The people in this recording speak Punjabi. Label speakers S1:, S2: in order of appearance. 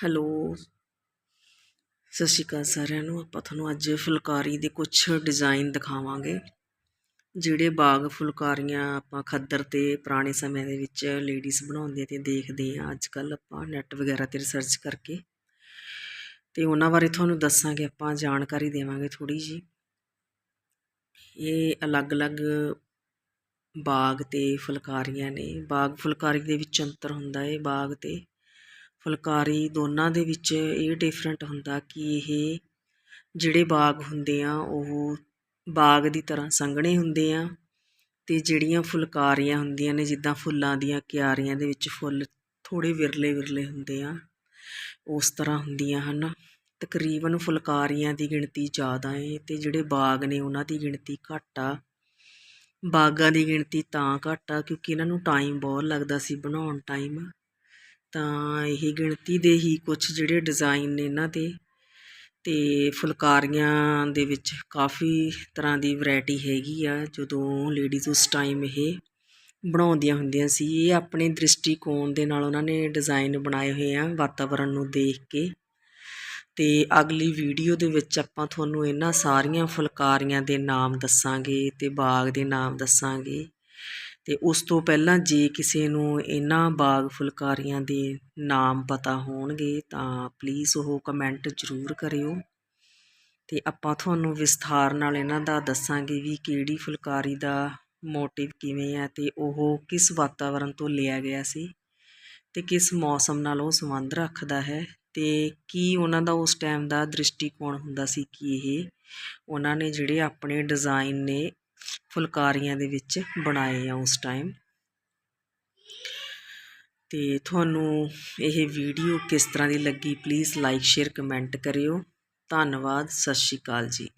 S1: ਹੈਲੋ। ਸਤਿ ਸ਼੍ਰੀ ਅਕਾਲ ਸਾਰਿਆਂ ਨੂੰ। ਆਪਾਂ ਤੁਹਾਨੂੰ ਅੱਜ ਫੁਲਕਾਰੀ ਦੇ ਕੁਝ ਡਿਜ਼ਾਈਨ ਦਿਖਾਵਾਂਗੇ, ਜਿਹੜੇ ਬਾਗ ਫੁਲਕਾਰੀਆਂ ਆਪਾਂ ਖੱਦਰ ਤੇ ਪੁਰਾਣੇ ਸਮੇਂ ਦੇ ਵਿੱਚ ਲੇਡੀਜ਼ ਬਣਾਉਂਦੀਆਂ ਤੇ ਦੇਖਦੇ ਆ ਅੱਜ ਕੱਲ ਆਪਾਂ ਨੈੱਟ ਵਗੈਰਾ ਤੇ ਰਿਸਰਚ ਕਰਕੇ ਤੇ ਉਹਨਾਂ ਬਾਰੇ ਤੁਹਾਨੂੰ ਦੱਸਾਂਗੇ, ਆਪਾਂ ਜਾਣਕਾਰੀ ਦੇਵਾਂਗੇ ਥੋੜੀ ਜੀ ਇਹ ਅਲੱਗ-ਅਲੱਗ ਬਾਗ ਤੇ ਫੁਲਕਾਰੀਆਂ ਨੇ। ਬਾਗ ਫੁਲਕਾਰੀ ਦੇ ਵਿੱਚ ਅੰਤਰ ਹੁੰਦਾ ਹੈ, ਬਾਗ ਤੇ ਫੁਲਕਾਰੀ ਦੋਨਾਂ ਦੇ ਵਿੱਚ ਇਹ ਡਿਫਰੈਂਟ ਹੁੰਦਾ ਕਿ ਇਹ ਜਿਹੜੇ ਬਾਗ ਹੁੰਦੇ ਆ, ਉਹ ਬਾਗ ਦੀ ਤਰ੍ਹਾਂ ਸੰਘਣੇ ਹੁੰਦੇ ਆ ਅਤੇ ਜਿਹੜੀਆਂ ਫੁਲਕਾਰੀਆਂ ਹੁੰਦੀਆਂ ਨੇ, ਜਿੱਦਾਂ ਫੁੱਲਾਂ ਦੀਆਂ ਕਿਆਰੀਆਂ ਦੇ ਵਿੱਚ ਫੁੱਲ ਥੋੜ੍ਹੇ ਵਿਰਲੇ ਵਿਰਲੇ ਹੁੰਦੇ ਆ, ਉਸ ਤਰ੍ਹਾਂ ਹੁੰਦੀਆਂ ਹਨ। ਤਕਰੀਬਨ ਫੁਲਕਾਰੀਆਂ ਦੀ ਗਿਣਤੀ ਜ਼ਿਆਦਾ ਏ ਅਤੇ ਜਿਹੜੇ ਬਾਗ ਨੇ, ਉਹਨਾਂ ਦੀ ਗਿਣਤੀ ਘੱਟ ਆ। ਬਾਗਾਂ ਦੀ ਗਿਣਤੀ ਤਾਂ ਘੱਟ ਆ ਕਿਉਂਕਿ ਇਹਨਾਂ ਨੂੰ ਟਾਈਮ ਬਹੁਤ ਲੱਗਦਾ ਸੀ ਬਣਾਉਣ ਟਾਈਮ ਤਾਂ ਇਹ ਗਿਣਤੀ ਦੇ ਹੀ ਕੁਛ ਜਿਹੜੇ ਡਿਜ਼ਾਇਨ ਨੇ ਇਹਨਾਂ ਦੇ ਅਤੇ ਫੁਲਕਾਰੀਆਂ ਦੇ ਵਿੱਚ ਕਾਫੀ ਤਰ੍ਹਾਂ ਦੀ ਵਰਾਇਟੀ ਹੈਗੀ ਆ, ਜਦੋਂ ਲੇਡੀਜ਼ ਉਸ ਟਾਈਮ ਇਹ ਬਣਾਉਂਦੀਆਂ ਹੁੰਦੀਆਂ ਸੀ। ਇਹ ਆਪਣੇ ਦ੍ਰਿਸ਼ਟੀਕੋਣ ਦੇ ਨਾਲ ਉਹਨਾਂ ਨੇ ਡਿਜ਼ਾਇਨ ਬਣਾਏ ਹੋਏ ਆ ਵਾਤਾਵਰਣ ਨੂੰ ਦੇਖ ਕੇ। ਅਤੇ ਅਗਲੀ ਵੀਡੀਓ ਦੇ ਵਿੱਚ ਆਪਾਂ ਤੁਹਾਨੂੰ ਇਹਨਾਂ ਸਾਰੀਆਂ ਫੁਲਕਾਰੀਆਂ ਦੇ ਨਾਮ ਦੱਸਾਂਗੇ ਅਤੇ ਬਾਗ ਦੇ ਨਾਮ ਦੱਸਾਂਗੇ। ਅਤੇ ਉਸ ਤੋਂ ਪਹਿਲਾਂ ਜੇ ਕਿਸੇ ਨੂੰ ਇਹਨਾਂ ਬਾਗ ਫੁਲਕਾਰੀਆਂ ਦੇ ਨਾਮ ਪਤਾ ਹੋਣਗੇ ਤਾਂ ਪਲੀਜ਼ ਉਹ ਕਮੈਂਟ ਜ਼ਰੂਰ ਕਰਿਓ। ਅਤੇ ਆਪਾਂ ਤੁਹਾਨੂੰ ਵਿਸਥਾਰ ਨਾਲ ਇਹਨਾਂ ਦਾ ਦੱਸਾਂਗੇ ਵੀ ਕਿਹੜੀ ਫੁਲਕਾਰੀ ਦਾ ਮੋਟਿਵ ਕਿਵੇਂ ਹੈ ਅਤੇ ਉਹ ਕਿਸ ਵਾਤਾਵਰਣ ਤੋਂ ਲਿਆ ਗਿਆ ਸੀ ਅਤੇ ਕਿਸ ਮੌਸਮ ਨਾਲ ਉਹ ਸੰਬੰਧ ਰੱਖਦਾ ਹੈ ਅਤੇ ਕੀ ਉਹਨਾਂ ਦਾ ਉਸ ਟਾਈਮ ਦਾ ਦ੍ਰਿਸ਼ਟੀਕੋਣ ਹੁੰਦਾ ਸੀ ਕਿ ਇਹ। ਉਹਨਾਂ ਨੇ ਜਿਹੜੇ ਆਪਣੇ ਡਿਜ਼ਾਈਨ ਨੇ ਫੁਲਕਾਰੀਆਂ ਦੇ ਵਿੱਚ ਬਣਾਏ ਆ ਉਸ ਟਾਈਮ ਤੇ ਤੁਹਾਨੂੰ ਇਹ ਵੀਡੀਓ ਕਿਸ ਤਰ੍ਹਾਂ ਦੀ ਲੱਗੀ ਪਲੀਜ਼ ਲਾਈਕ ਸ਼ੇਅਰ ਕਮੈਂਟ ਕਰਿਓ। ਧੰਨਵਾਦ, ਸਤਿ ਸ਼੍ਰੀ ਅਕਾਲ ਜੀ।